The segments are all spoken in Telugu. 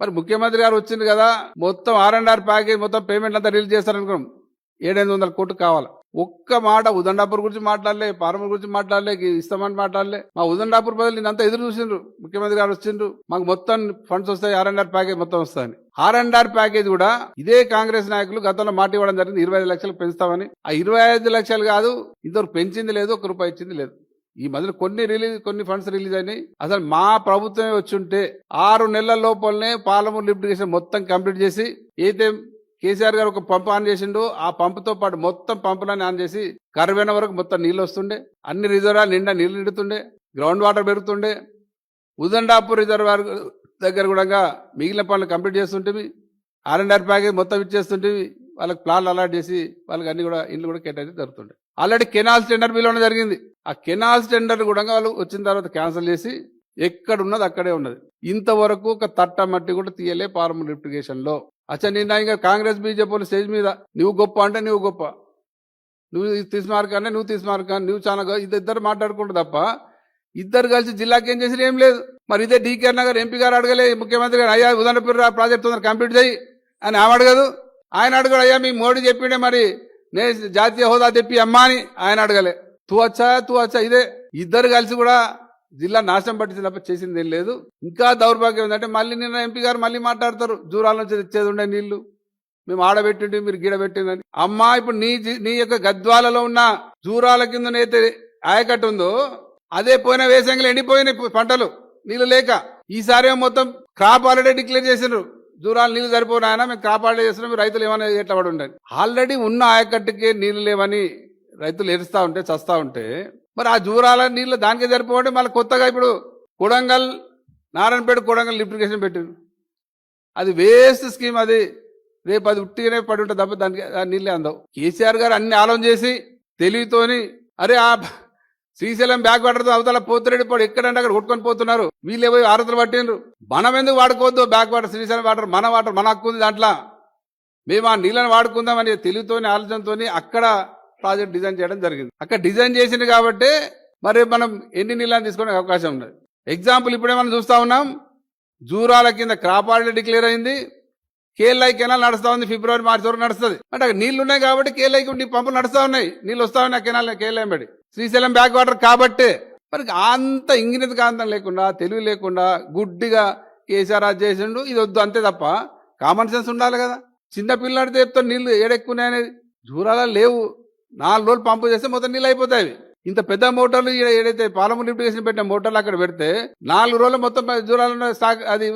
మరి ముఖ్యమంత్రి గారు వచ్చింది కదా మొత్తం ఆర్ అండ్ ఆర్ ప్యాకేజ్ మొత్తం పేమెంట్ అంతా రిలీజ్ చేస్తారనుకున్నాం. ఏడెనిమిది వందల కోట్లు కావాలి. ఒక్క మాట ఉదండాపూర్ గురించి మాట్లాడలే పారమూరు గురించి మాట్లాడలే ఇస్తామని మాట్లాడలే. మా ఉదండాపూర్ బదులు నిన్నంతా ఎదురు చూసిండ్రు. ముఖ్యమంత్రి గారు వచ్చిండ్రు. మాకు మొత్తం ఫండ్స్ వస్తాయి ఆర్ అండ్ ఆర్ ప్యాకేజ్ మొత్తం వస్తాయని. ఆర్ అండ్ ఆర్ ప్యాకేజ్ కూడా ఇదే కాంగ్రెస్ నాయకులు గతంలో మాట ఇవ్వడం జరిగింది. ఇరవై ఐదు లక్షలు పెంచుతామని. ఆ ఇరవై ఐదు లక్షలు కాదు ఇంతవరకు పెంచింది లేదు ఒక రూపాయి ఇచ్చింది లేదు. ఈ మధ్యన కొన్ని రిలీజ్ కొన్ని ఫండ్స్ రిలీజ్ అయినాయి. అసలు మా ప్రభుత్వమే వచ్చుంటే ఆరు నెలల లోపలనే పాలమూరు లిఫ్టిగేషన్ మొత్తం కంప్లీట్ చేసి అయితే కేసీఆర్ గారు ఒక పంపు ఆన్ చేసిండు ఆ పంపుతో పాటు మొత్తం పంపులని ఆన్ చేసి కరువైన వరకు మొత్తం నీళ్ళు వస్తుండే. అన్ని రిజర్వాయర్ నిండా నీళ్ళు నిండుతుండే. గ్రౌండ్ వాటర్ పెరుగుతుండే. ఉదండాపూర్ రిజర్వాయర్ దగ్గర కూడా మిగిలిన పనులు కంప్లీట్ చేస్తుంటేవి ఆర్ అండ్ ఆర్ ప్యాకేజ్ మొత్తం ఇచ్చేస్తుంటేవి వాళ్ళకి ప్లాన్లు అలాట్ చేసి వాళ్ళకి అన్ని కూడా ఇండ్లు కూడా కేటాయించి జరుగుతుండే. ఆల్రెడీ కెనాల్స్ టెండర్ పిలవడం జరిగింది. ఆ కెనాల్స్ టెండర్ కూడా వాళ్ళు వచ్చిన తర్వాత క్యాన్సిల్ చేసి ఎక్కడ ఉన్నది అక్కడే ఉన్నది. ఇంతవరకు ఒక తట్ట మట్టి కూడా తీయలే పార్మల్ లిఫ్టిగేషన్లో అచ్చా నిన్న ఇంకా కాంగ్రెస్ బీజేపీ స్టేజ్ మీద నువ్వు గొప్ప అంటే నువ్వు గొప్ప. నువ్వు తీసుమార్క అంటే నువ్వు తీసుమార్క నువ్వు చాలా ఇద్దరు మాట్లాడుకుంటూ తప్ప ఇద్దరు కలిసి జిల్లాకి ఏం చేసినా ఏం లేదు. మరి ఇదే డీకే నగర్ ఎంపీ గారు అడగలే ముఖ్యమంత్రి గారు అయ్యా ఉదాహరణ ప్రాజెక్ట్ తొందర కంప్లీట్ చేయి అని ఆమె అడగదు. ఆయన అడగడు అయ్యా మీ మోడీ చెప్పిండే మరి నే జాతీయ హోదా తెప్పి అమ్మా అని ఆయన అడగలే. తూ వచ్చా తూ వచ్చా ఇదే ఇద్దరు కలిసి కూడా జిల్లా నాశనం పట్టించిన తప్ప చేసింది ఏం లేదు. ఇంకా దౌర్భాగ్యం ఏంటంటే మళ్ళీ నిన్న ఎంపీ గారు మళ్ళీ మాట్లాడతారు జూరాల నుంచి తెచ్చేది ఉండే నీళ్ళు మేము ఆడబెట్టిండి మీరు గీడబెట్టిందని అమ్మా ఇప్పుడు నీ నీ యొక్క గద్వాలలో ఉన్న జూరాల కిందనైతే ఆయకట్టు ఉందో అదే పోయిన వేసంగిలో ఎండిపోయినాయి పంటలు నీళ్ళు లేక. ఈసారి మొత్తం క్రాప్ ఆల్రెడీ డిక్లేర్ చేసినారు దూరాలు నీళ్ళు సరిపోయినాయన మేము క్రాప్ చేస్తున్నాం రైతులు ఏమైనా ఎట్లా పడి ఉండండి. ఆల్రెడీ ఉన్న ఆయకట్టుకే నీళ్ళు లేవని రైతులు ఎరుస్తూ ఉంటే చస్తా ఉంటే మరి ఆ జూరాల నీళ్ళు దానికే సరిపోవంటే మళ్ళీ కొత్తగా ఇప్పుడు కొడంగల్ నారాయణపేట కొడంగల్ లిఫ్టిగేషన్ పెట్టారు అది వేస్ట్ స్కీమ్ అది. రేపు అది ఉట్టిగానే పడి ఉంటుంది తప్ప దానికి ఆ నీళ్ళే అందవు. కేసీఆర్ గారు అన్ని ఆలోచన చేసి తెలివితోని అరే ఆ శ్రీశైలం బ్యాక్ వాటర్తో అవతల పోతురెడ్డి పాడు ఎక్కడంటే అక్కడ కొట్టుకొని పోతున్నారు. వీళ్ళు పోయి ఆరతలు పట్టిండ్రు. మనం ఎందుకు వాడుకోవద్దు బ్యాక్ వాటర్ శ్రీశైలం వాటర్ మన వాటర్ మన హక్కు ఉంది దాంట్లో. మేము ఆ నీళ్ళని వాడుకుందామని తెలివితోని ఆలోచనతోని అక్కడ ప్రాజెక్ట్ డిజైన్ చేయడం జరిగింది. అక్కడ డిజైన్ చేసింది కాబట్టి మరి మనం ఎన్ని నీళ్ళని తీసుకునే అవకాశం ఉన్నది? ఎగ్జాంపుల్ ఇప్పుడే మనం చూస్తా ఉన్నాం? జూరాల కింద క్రాప్ డిక్లేర్ అయింది. కేఎల్ఐ కెనాల్ నడుస్తా ఉంది? ఫిబ్రవరి మార్చి వరకు నడుస్తుంది. అంటే నీళ్ళు ఉన్నాయి కాబట్టి కేఎల్ఐకి ఉండి పంపులు నడుస్తా ఉన్నాయి. నీళ్ళు వస్తా ఉన్నాయి కెనాల్ కేఎల్ఐ బడి శ్రీశైలం బ్యాక్ వాటర్ కాబట్టే మరి అంత ఇంగినత కాంతం లేకుండా తెలివి లేకుండా గుడ్డిగా కేసీఆర్ అది చేసిండు. ఇది వద్దు అంతే తప్ప కామన్ సెన్స్ ఉండాలి కదా. చిన్న పిల్లాడితే చెప్తాను నీళ్ళు ఏడెక్కున్నాయనేది. జూరాల లేవు. నాలుగు రోజులు పంపు చేస్తే మొత్తం నీళ్ళు అయిపోతాయి ఇంత పెద్ద మోటార్లు ఏదైతే పాలమూరు లిఫ్ట్ పెట్టిన మోటార్లు అక్కడ పెడితే నాలుగు రోజులు మొత్తం జూరాల స్టాక్ అది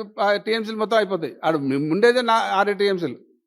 టీఎంసీలు మొత్తం అయిపోతాయి. ఆడు ఉండేదే నా ఆరు టీఎంసీలు.